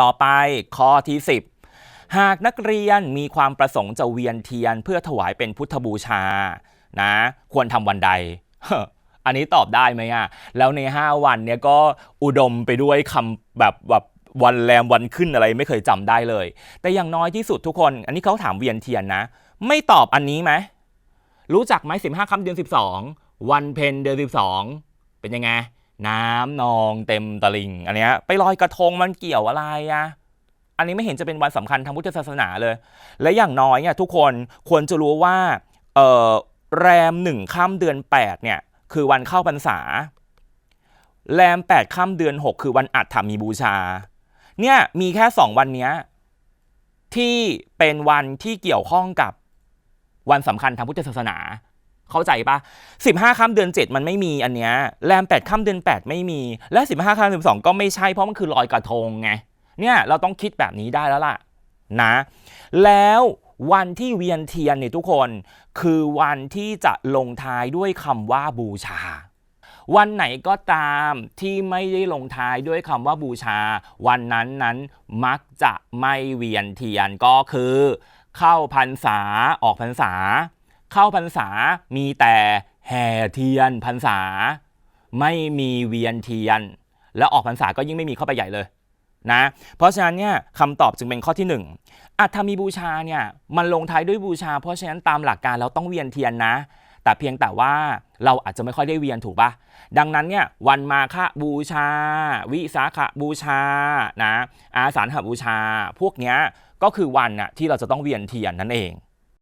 ต่อไปข้อที่ 10 หากนักเรียนมีความประสงค์จะเวียนเทียนเพื่อถวายเป็นพุทธบูชานะควรทำวันใด อันนี้ตอบได้ไหมอะ แล้วใน 5 วันเนี่ยก็อุดมไปด้วยคำแบบแบบวันแรมวันขึ้นอะไรไม่เคยจำได้เลย แต่อย่างน้อยที่สุดทุกคน อันนี้เขาถามเวียนเทียนนะ ไม่ตอบอันนี้ไหมรู้จักไหมสิบห้าคำเดือนสิบสองวันเพ็ญเดือนสิบสองเป็นยังไง น้ำนองเต็มตลิ่งอันเนี้ยไปลอยกระทงมันเกี่ยวอะไรอะอันนี้ไม่เห็นจะเป็นวันสำคัญทางพุทธศาสนาเลย และอย่างน้อยเนี่ยทุกคนควรจะรู้ว่าเออแรมหนึ่งค่ำเดือนแปดเนี่ยคือวันเข้าพรรษา แรมแปดค่ำเดือนหกคือวันอัฐมีบูชา เนี่ยมีแค่สองวันเนี้ยที่เป็นวันที่เกี่ยวข้องกับวันสำคัญทางพุทธศาสนา เข้าใจปะสิบห้าค่ำเดือนเจ็ดมันไม่มีอันเนี้ยแรมแปดค่ำเดือนแปดไม่มี และสิบห้าค่ำเดือนสองก็ไม่ใช่เพราะมันคือลอยกระทงไงเนี่ยเราต้องคิดแบบนี้ได้แล้วล่ะนะแล้ววันที่เวียนเทียนเนี่ยทุกคนคือวันที่จะลงท้ายด้วยคำว่าบูชา วันไหนก็ตามที่ไม่ได้ลงท้ายด้วยคำว่าบูชา วันนั้นนั้นมักจะไม่เวียนเทียนก็คือ เข้าพรรษาออกพรรษา เข้าพรรษามีแต่แห่เทียนพรรษา ไม่มีเวียนเทียน แล้วออกพรรษาก็ยิ่งไม่มีเข้าไปใหญ่เลยนะเพราะฉะนั้นเนี่ยคำตอบจึงเป็นข้อที่หนึ่งอัฐมีบูชาเนี่ยมันลงท้ายด้วยบูชา เพราะฉะนั้นตามหลักการเราต้องเวียนเทียนนะ แต่เพียงแต่ว่าเราอาจจะไม่ค่อยได้เวียนถูกปะดังนั้นเนี่ยวันมาฆบูชา วิสาขบูชานะอาสาฬหบูชา พวกเนี้ยก็คือวันน่ะที่เราจะต้องเวียนเทียนนั่นเอง